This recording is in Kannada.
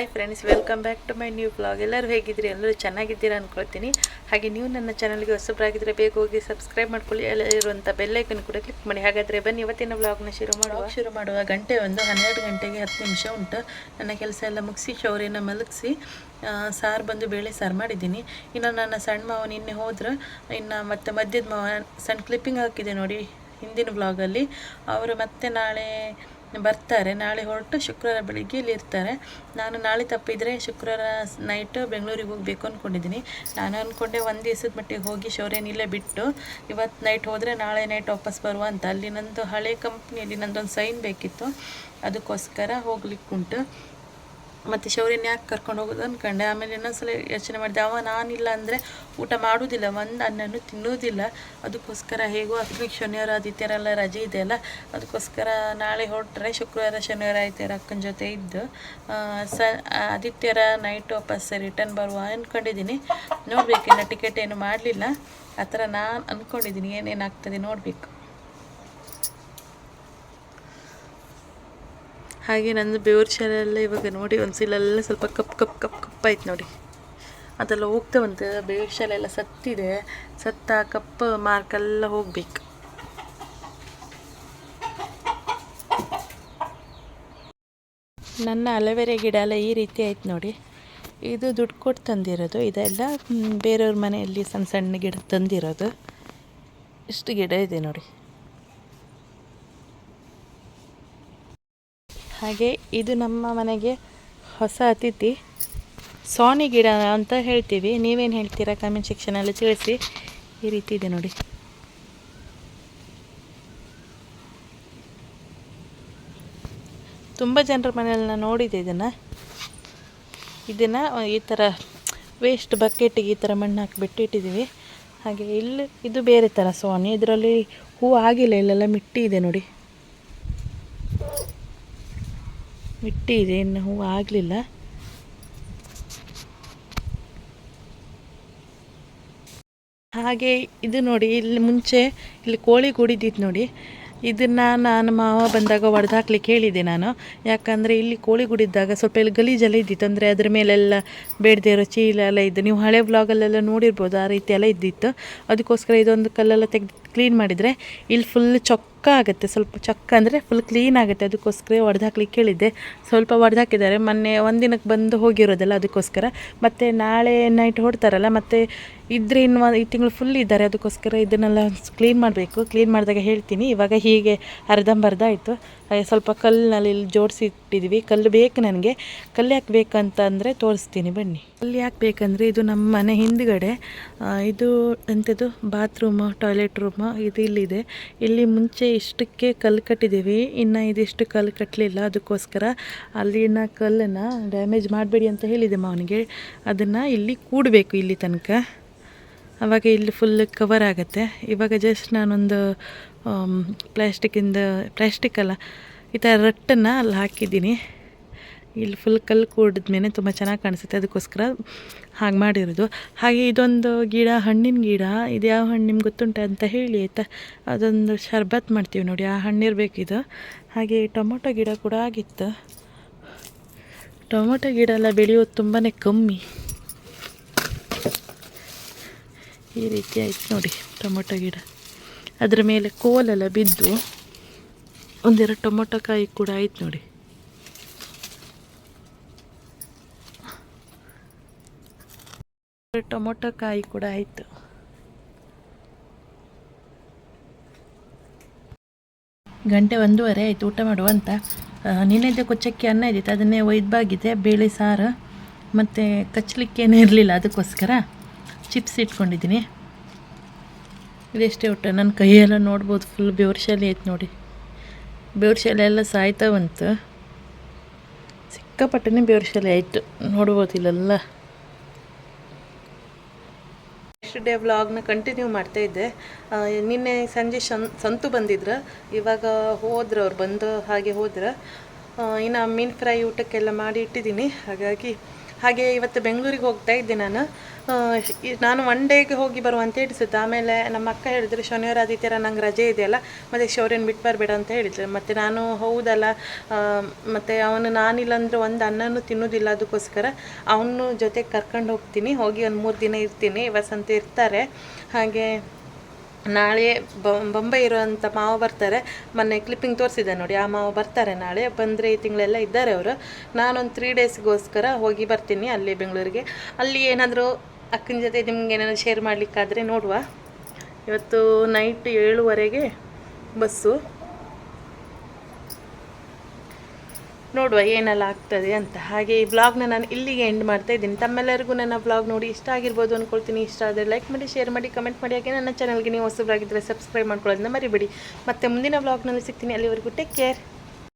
Hi friends welcome back to my new blog ಎಲ್ಲರೂ ಹೇಗಿದ್ದೀರಿ? ಎಲ್ಲರೂ ಚೆನ್ನಾಗಿದ್ದೀರಾ ಅಂದ್ಕೊಳ್ತೀನಿ ಹಾಗೆ ನೀವು ನನ್ನ ಚಾನಲ್ಗೆ ಹೊಸಬರಾಗಿದ್ದರೆ ಬೇಗ ಹೋಗಿ ಸಬ್ಸ್ಕ್ರೈಬ್ ಮಾಡ್ಕೊಳ್ಳಿ. ಎಲ್ಲ ಇರುವಂಥ ಬೆಲ್ಲೈಕನ್ ಕೂಡ ಕ್ಲಿಕ್ ಮಾಡಿ. ಹಾಗಾದರೆ ಬನ್ನಿ, ಇವತ್ತಿನ ಬ್ಲಾಗ್ನ ಶುರು ಮಾಡುವ? ಶುರು ಮಾಡುವ ಗಂಟೆ ಒಂದು, ಹನ್ನೆರಡು ಗಂಟೆಗೆ ಹತ್ತು ನಿಮಿಷ ಉಂಟು. ನನ್ನ ಕೆಲಸ ಎಲ್ಲ ಮುಗಿಸಿ ಶೌರ್ಯನ ಮಲಗಿಸಿ ಸಾರು ಬಂದು ಬೇಳೆ ಸಾರು ಮಾಡಿದ್ದೀನಿ. ಇನ್ನು ನನ್ನ ಸಣ್ಣ ಮಾವ ನಿನ್ನೆ ಹೋದ್ರೆ. ಇನ್ನು ಮತ್ತೆ ಮಧ್ಯದ ಮಾವ, ಸಣ್ಣ ಕ್ಲಿಪ್ಪಿಂಗ್ ಹಾಕಿದೆ ನೋಡಿ ಹಿಂದಿನ ಬ್ಲಾಗಲ್ಲಿ ಅವರು ಮತ್ತೆ ನಾಳೆ ಬರ್ತಾರೆ. ನಾಳೆ ಹೊರಟು ಶುಕ್ರವಾರ ಬೆಳಿಗ್ಗೆ ಇಲ್ಲಿ ಇರ್ತಾರೆ. ನಾನು ನಾಳೆ ತಪ್ಪಿದರೆ ಶುಕ್ರವಾರ ನೈಟ್ ಬೆಂಗಳೂರಿಗೆ ಹೋಗಬೇಕು ಅಂದ್ಕೊಂಡಿದ್ದೀನಿ ನಾನು ಅಂದ್ಕೊಂಡೆ ಒಂದು ದಿವ್ಸದ ಮಟ್ಟಿಗೆ ಹೋಗಿ ಶೌರ್ಯನಿಲ್ಲೇ ಬಿಟ್ಟು ಇವತ್ತು ನೈಟ್ ಹೋದರೆ ನಾಳೆ ನೈಟ್ ವಾಪಸ್ ಬರುವ ಅಂತ. ಅಲ್ಲಿ ನಂದು ಹಳೆ ಕಂಪ್ನಿಯಲ್ಲಿ ನಂದೊಂದು ಸೈನ್ ಬೇಕಿತ್ತು. ಅದಕ್ಕೋಸ್ಕರ ಹೋಗ್ಲಿಕ್ಕುಂಟು. ಮತ್ತು ಶೌರ್ಯನ ಯಾಕೆ ಕರ್ಕೊಂಡು ಹೋಗೋದು ಅಂದ್ಕೊಂಡೆ ಆಮೇಲೆ ಇನ್ನೊಂದ್ಸಲ ಯೋಚನೆ ಮಾಡಿದೆ, ಅವ ನಾನಿಲ್ಲ ಅಂದರೆ ಊಟ ಮಾಡೋದಿಲ್ಲ, ಒಂದು ಅನ್ನನೂ ತಿನ್ನೋದಿಲ್ಲ. ಅದಕ್ಕೋಸ್ಕರ ಹೇಗೋ ಅಕ್ಕನಿಗೆ ಶನಿವಾರ ಆದಿತ್ಯರೆಲ್ಲ ರಜೆ ಇದೆಯಲ್ಲ ಅದಕ್ಕೋಸ್ಕರ ನಾಳೆ ಹೊರಟ್ರೆ ಶುಕ್ರವಾರ, ಶನಿವಾರ ಆದಿತ್ಯರ ಅಕ್ಕನ ಜೊತೆ ಇದ್ದು ಸ ಆದಿತ್ಯರ ನೈಟ್ ವಾಪಸ್ ರಿಟರ್ನ್ ಬರುವ ಅಂದ್ಕೊಂಡಿದ್ದೀನಿ ನೋಡಬೇಕು ಟಿಕೆಟ್ ಏನು ಮಾಡಲಿಲ್ಲ. ಆ ಥರ ನಾನು ಅಂದ್ಕೊಂಡಿದ್ದೀನಿ ಏನೇನಾಗ್ತದೆ ನೋಡಬೇಕು. ಹಾಗೆ ನಂದು ಬೆವರು ಶಾಲೆಲ್ಲ ಇವಾಗ ನೋಡಿ ಒಂದ್ಸಿಲೆಲ್ಲ ಸ್ವಲ್ಪ ಕಪ್ ಕಪ್ ಕಪ್ ಕಪ್ ಆಯ್ತು ನೋಡಿ. ಅದೆಲ್ಲ ಹೋಗ್ತಾ ಅಂತ ಬೆವರು ಶಾಲೆ ಎಲ್ಲ ಸತ್ತಿದೆ. ಸತ್ತ ಕಪ್ ಮಾರ್ಕೆಲ್ಲ ಹೋಗ್ಬೇಕು. ನನ್ನ ಅಲವೆರೆ ಗಿಡ ಎಲ್ಲ ಈ ರೀತಿ ಆಯ್ತು ನೋಡಿ. ಇದು ದುಡ್ಡು ಕೊಟ್ಟು ತಂದಿರೋದು. ಇದೆಲ್ಲ ಬೇರೆಯವ್ರ ಮನೆಯಲ್ಲಿ ಸಣ್ಣ ಸಣ್ಣ ಗಿಡ ತಂದಿರೋದು. ಇಷ್ಟು ಗಿಡ ಇದೆ ನೋಡಿ. ಹಾಗೆ ಇದು ನಮ್ಮ ಮನೆಗೆ ಹೊಸ ಅತಿಥಿ ಸೋನಿ ಗಿಡ ಅಂತ ಹೇಳ್ತೀವಿ. ನೀವೇನು ಹೇಳ್ತೀರಾ ಕಮೆಂಟ್ ಸೆಕ್ಷನಲ್ಲಿ ತಿಳಿಸಿ. ಈ ರೀತಿ ಇದೆ ನೋಡಿ. ತುಂಬ ಜನರ ಮನೆಯಲ್ಲಿ ನಾನು ನೋಡಿದೆ ಇದನ್ನು. ಇದನ್ನು ಈ ಥರ ವೇಸ್ಟ್ ಬಕೆಟಿಗೆ ಈ ಥರ ಮಣ್ಣು ಹಾಕಿಬಿಟ್ಟು ಇಟ್ಟಿದ್ದೀವಿ ಹಾಗೆ ಇಲ್ಲಿ, ಇದು ಬೇರೆ ಥರ ಸೋನಿ. ಇದರಲ್ಲಿ ಹೂವು ಆಗಿಲ್ಲ, ಇಲ್ಲೆಲ್ಲ ಮಿಟ್ಟಿ ಇದೆ ನೋಡಿ. ಮಿಟ್ಟಿ ಇದೆ ಇನ್ನು ಹೂವು ಆಗಲಿಲ್ಲ. ಹಾಗೆ ಇದು ನೋಡಿ, ಇಲ್ಲಿ ಮುಂಚೆ ಇಲ್ಲಿ ಕೋಳಿ ಕೂಡಿದ್ದಿತ್ತು ನೋಡಿ. ಇದನ್ನು ನಾನು ಮಾವ ಬಂದಾಗ ಒಡೆದು ಹಾಕ್ಲಿಕ್ಕೆ ಹೇಳಿದೆ ನಾನು. ಯಾಕಂದರೆ ಇಲ್ಲಿ ಕೋಳಿ ಗುಡಿದ್ದಾಗ ಸ್ವಲ್ಪ ಇಲ್ಲಿ ಗಲೀಜೆಲ್ಲ ಇದ್ದಿತ್ತು. ಅಂದರೆ ಅದ್ರ ಮೇಲೆಲ್ಲ ಬೇಡದೇ ಇರೋ ಚೀಲ ಎಲ್ಲ ಇದ್ದು, ನೀವು ಹಳೆ ವ್ಲಾಗಲ್ಲೆಲ್ಲ ನೋಡಿರ್ಬೋದು, ಆ ರೀತಿ ಎಲ್ಲ ಇದ್ದಿತ್ತು. ಅದಕ್ಕೋಸ್ಕರ ಇದೊಂದು ಕಲ್ಲೆಲ್ಲ ತೆಗೆದು ಕ್ಲೀನ್ ಮಾಡಿದರೆ ಇಲ್ಲಿ ಫುಲ್ ಚೊಕ್ಕ ಆಗುತ್ತೆ. ಸ್ವಲ್ಪ ಚೊಕ್ಕ ಅಂದರೆ ಫುಲ್ ಕ್ಲೀನ್ ಆಗುತ್ತೆ. ಅದಕ್ಕೋಸ್ಕರ ಒಡೆದು ಹಾಕ್ಲಿಕ್ಕೆ ಕೇಳಿದ್ದೆ ಸ್ವಲ್ಪ ಒಡೆದು ಹಾಕಿದ್ದಾರೆ. ಮೊನ್ನೆ ಒಂದಿನಕ್ಕೆ ಬಂದು ಹೋಗಿರೋದಲ್ಲ ಅದಕ್ಕೋಸ್ಕರ. ಮತ್ತು ನಾಳೆ ನೈಟ್ ಹೊಡ್ತಾರಲ್ಲ, ಮತ್ತು ಇದ್ರೆ ಇನ್ನು ಈ ತಿಂಗಳು ಫುಲ್ ಇದ್ದಾರೆ. ಅದಕ್ಕೋಸ್ಕರ ಇದನ್ನೆಲ್ಲ ಕ್ಲೀನ್ ಮಾಡಬೇಕು. ಕ್ಲೀನ್ ಮಾಡಿದಾಗ ಹೇಳ್ತೀನಿ. ಇವಾಗ ಹೀಗೆ ಅರ್ಧಂಬರ್ಧ ಆಯಿತು. ಸ್ವಲ್ಪ ಕಲ್ಲಿನಲ್ಲಿ ಇಲ್ಲಿ ಜೋಡಿಸಿ ಇಟ್ಟಿದ್ದೀವಿ ಕಲ್ಲು ಬೇಕು ನನಗೆ. ಕಲ್ಲು ಯಾಕೆ ಬೇಕಂತಂದರೆ ತೋರಿಸ್ತೀನಿ ಬನ್ನಿ. ಕಲ್ಲು ಯಾಕೆ ಬೇಕಂದರೆ ಇದು ನಮ್ಮ ಮನೆ ಹಿಂದ್ಗಡೆ ಇದು ಎಂಥದ್ದು ಬಾತ್ರೂಮು ಟಾಯ್ಲೆಟ್ ರೂಮು ಇದು ಇಲ್ಲಿದೆ. ಇಲ್ಲಿ ಮುಂಚೆ ಇಷ್ಟಕ್ಕೆ ಕಲ್ಲು ಕಟ್ಟಿದ್ದೀವಿ. ಇನ್ನು ಇದಿಷ್ಟು ಕಲ್ಲು ಕಟ್ಟಲಿಲ್ಲ ಅದಕ್ಕೋಸ್ಕರ ಅಲ್ಲಿನ ಕಲ್ಲನ್ನು ಡ್ಯಾಮೇಜ್ ಮಾಡಬೇಡಿ ಅಂತ ಹೇಳಿದೆ ಮಾವನಿಗೆ ಅದನ್ನು ಇಲ್ಲಿ ಕೂಡಬೇಕು ಇಲ್ಲಿ ತನಕ. ಆವಾಗ ಇಲ್ಲಿ ಫುಲ್ ಕವರ್ ಆಗುತ್ತೆ. ಇವಾಗ ಜಸ್ಟ್ ನಾನೊಂದು ಪ್ಲ್ಯಾಸ್ಟಿಕ್ಕಿಂದ ಪ್ಲ್ಯಾಸ್ಟಿಕ್ ಅಲ್ಲ, ಈ ಥರ ರಟ್ಟನ್ನು ಅಲ್ಲಿ ಹಾಕಿದ್ದೀನಿ. ಇಲ್ಲಿ ಫುಲ್ ಕಲ್ಲು ಕೂಡಿದ್ಮೇಲೆ ತುಂಬ ಚೆನ್ನಾಗಿ ಕಾಣಿಸುತ್ತೆ. ಅದಕ್ಕೋಸ್ಕರ ಹಾಗೆ ಮಾಡಿರೋದು. ಹಾಗೆ ಇದೊಂದು ಗಿಡ, ಹಣ್ಣಿನ ಗಿಡ, ಇದು ಯಾವ ಹಣ್ಣು ನಿಮ್ಗೆ ಗೊತ್ತುಂಟ ಅಂತ ಹೇಳಿ ಆಯಿತಾ? ಅದೊಂದು ಶರ್ಬತ್ ಮಾಡ್ತೀವಿ ನೋಡಿ, ಆ ಹಣ್ಣಿರಬೇಕಿದು. ಹಾಗೆ ಟೊಮೊಟೊ ಗಿಡ ಕೂಡ ಆಗಿತ್ತು. ಟೊಮೊಟೊ ಗಿಡ ಎಲ್ಲ ಬೆಳೆಯೋದು ತುಂಬಾ ಕಮ್ಮಿ. ಈ ರೀತಿ ಆಯ್ತು ನೋಡಿ ಟೊಮೊಟೊ ಗಿಡ. ಅದರ ಮೇಲೆ ಕೋಲೆಲ್ಲ ಬಿದ್ದು ಒಂದೆರಡು ಟೊಮೊಟೊ ಕಾಯಿ ಕೂಡ ಆಯ್ತು ನೋಡಿ. ಟೊಮೊಟೊ ಕಾಯಿ ಕೂಡ ಆಯಿತು. ಗಂಟೆ ಒಂದೂವರೆ ಆಯಿತು, ಊಟ ಮಾಡುವಂತ ನಿನ್ನೆದೆ ಕೊಚ್ಚಕ್ಕಿ ಅನ್ನ ಇದ್ದಿತ್ತು, ಅದನ್ನೇ ಒಯ್ದಾಗಿದೆ ಬೇಳೆ ಸಾರು, ಮತ್ತು ಕಚ್ಚಲಿಕ್ಕೇನೂ ಇರಲಿಲ್ಲ ಅದಕ್ಕೋಸ್ಕರ ಚಿಪ್ಸ್ ಇಟ್ಕೊಂಡಿದ್ದೀನಿ. ಇದೆಷ್ಟೇ ಊಟ, ನನ್ನ ಕೈಯೆಲ್ಲ ನೋಡ್ಬೋದು ಫುಲ್ ಬೆವ್ರು ಶಾಲೆ ಐತೆ ನೋಡಿ. ಬೆವ್ರು ಶಾಲೆ ಎಲ್ಲ ಸಾಯ್ತಾ ಬಂತು. ಸಿಕ್ಕಾಪಟ್ಟೆ ಬೆವ್ರು ಶಾಲೆ ಆಯಿತು, ನೋಡ್ಬೋದು ಇಲ್ಲೆಲ್ಲ. ನೆಕ್ಸ್ಟ್ ಡೇ ವ್ಲಾಗ್ನ ಕಂಟಿನ್ಯೂ ಮಾಡ್ತಾ ಇದ್ದೆ. ನಿನ್ನೆ ಸಂಜೆ ಶನ್ ಸಂತು ಬಂದಿದ್ರು. ಇವಾಗ ಹೋದ್ರು ಅವ್ರು ಬಂದು ಹಾಗೆ ಹೋದ್ರೆ. ಇನ್ನು ಮೀನು ಫ್ರೈ ಊಟಕ್ಕೆಲ್ಲ ಮಾಡಿ ಇಟ್ಟಿದ್ದೀನಿ. ಹಾಗಾಗಿ ಹಾಗೆ ಇವತ್ತು ಬೆಂಗಳೂರಿಗೆ ಹೋಗ್ತಾ ಇದ್ದೆ ನಾನು. ನಾನು ಒನ್ ಡೇಗೆ ಹೋಗಿ ಬರುವ ಅಂತ ಹೇಳಿಸುತ್ತೆ ಆಮೇಲೆ ನಮ್ಮ ಅಕ್ಕ ಹೇಳಿದ್ರು, ಶನಿವಾರ ಆದಿತ್ಯರ ನಂಗೆ ರಜೆ ಇದೆಯಲ್ಲ, ಮತ್ತು ಶೌರ್ಯನ ಬಿಟ್ಟು ಬರಬೇಡ ಅಂತ ಹೇಳಿದ್ರು. ಮತ್ತು ನಾನು ಹೌದಲ್ಲ ಮತ್ತು ಅವನು ನಾನಿಲ್ಲ ಅಂದರೆ ಒಂದು ಅನ್ನನೂ ತಿನ್ನೋದಿಲ್ಲ ಅದಕ್ಕೋಸ್ಕರ. ಅವನು ಜೊತೆಗೆ ಕರ್ಕೊಂಡು ಹೋಗ್ತೀನಿ, ಹೋಗಿ ಒಂದು ಮೂರು ದಿನ ಇರ್ತೀನಿ, ವಸಂತ ಇರ್ತಾರೆ. ಹಾಗೆ ನಾಳೆ ಬೊಂಬೈ ಇರುವಂಥ ಮಾವ ಬರ್ತಾರೆ. ಮೊನ್ನೆ ಕ್ಲಿಪ್ಪಿಂಗ್ ತೋರಿಸಿದೆ ನೋಡಿ, ಆ ಮಾವ ಬರ್ತಾರೆ ನಾಳೆ. ಬಂದರೆ ಈ ತಿಂಗಳೆಲ್ಲ ಇದ್ದಾರೆ ಅವರು. ನಾನೊಂದು ತ್ರೀ ಡೇಸ್ಗೋಸ್ಕರ ಹೋಗಿ ಬರ್ತೀನಿ ಅಲ್ಲಿ ಬೆಂಗಳೂರಿಗೆ. ಅಲ್ಲಿ ಏನಾದರೂ ಅಕ್ಕನ ಜೊತೆ ನಿಮ್ಗೆ ಏನಾದರೂ ಶೇರ್ ಮಾಡಲಿಕ್ಕಾದರೆ ನೋಡುವ. ಇವತ್ತು ನೈಟ್ ಏಳುವರೆಗೆ ಬಸ್ಸು. ನೋಡುವ ಏನೆಲ್ಲ ಆಗ್ತದೆ ಅಂತ. ಹಾಗೆ ಈ ವ್ಲಾಗ್ನ ನಾನು ಇಲ್ಲಿಗೆ ಎಂಡ್ ಮಾಡ್ತಾ ಇದ್ದೀನಿ. ತಮ್ಮೆಲ್ಲರಿಗೂ ನನ್ನ ವ್ಲಾಗ್ ನೋಡಿ ಇಷ್ಟ ಆಗಿರ್ಬೋದು ಅಂದ್ಕೊಳ್ತೀನಿ ಇಷ್ಟ ಆದರೆ ಲೈಕ್ ಮಾಡಿ ಶೇರ್ ಮಾಡಿ ಕಮೆಂಟ್ ಮಾಡಿ. ಹಾಗೆ ನನ್ನ ಚಾನಲ್ಗೆ ನೀವು ಹೊಸಬ್ರಾಗಿದ್ದರೆ ಸಬ್ಸ್ಕ್ರೈಬ್ ಮಾಡ್ಕೊಳ್ಳೋದನ್ನ ಮರಿಬೇಡಿ. ಮತ್ತೆ ಮುಂದಿನ ವ್ಲಾಗ್ನಲ್ಲಿ ಸಿಗ್ತೀನಿ. ಅಲ್ಲಿವರೆಗೂ ಟೇಕ್ ಕೇರ್